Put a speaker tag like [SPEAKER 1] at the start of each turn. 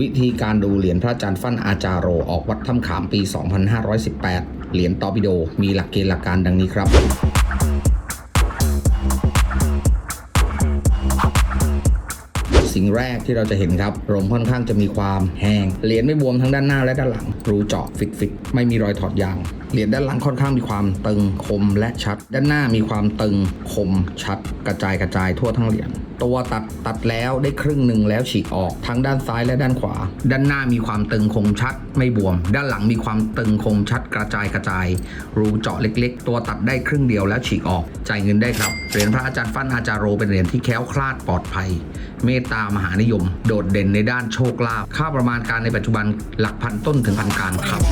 [SPEAKER 1] วิธีการดูเหรียญพระอาจารย์ฟั่นอาจารโรออกวัดถ้ำขามปี 2518 เหรียญตอปิโดมีหลักเกณฑ์หลักการดังนี้ครับสิ่งแรกที่เราจะเห็นครับลมค่อนข้างจะมีความแห้ง เหรียญไม่บวมทั้งด้านหน้าและด้านหลัง รูเจาะฟิกฟิกไม่มีรอยถอดยาง เหรียญด้านหลังค่อนข้างมีความตึงคมและชัด ด้านหน้ามีความตึงคมชัด กระจายกระจายทั่วทั้งเหรียญ ตัวตัดตัดแล้วได้ครึ่งหนึ่งแล้วฉีกออก ทั้งด้านซ้ายและด้านขวา ด้านหน้ามีความตึงคมชัด ไม่บวม ด้านหลังมีความตึงคมชัดกระจายกระจาย รูเจาะเล็ก ๆ ตัวตัดได้ครึ่งเดียวแล้วฉีกออก จ่ายเงินได้ครับ เหรียญพระอาจารย์ฟั่นอาจารโรเป็นเหรียญที่แคล้วคลาดปลอดภัย เมตตามหานิยม โดดเด่นในด้านโชคลาภ ค่าประมาณการในปัจจุบันหลักพันต้นถึงพันการครับ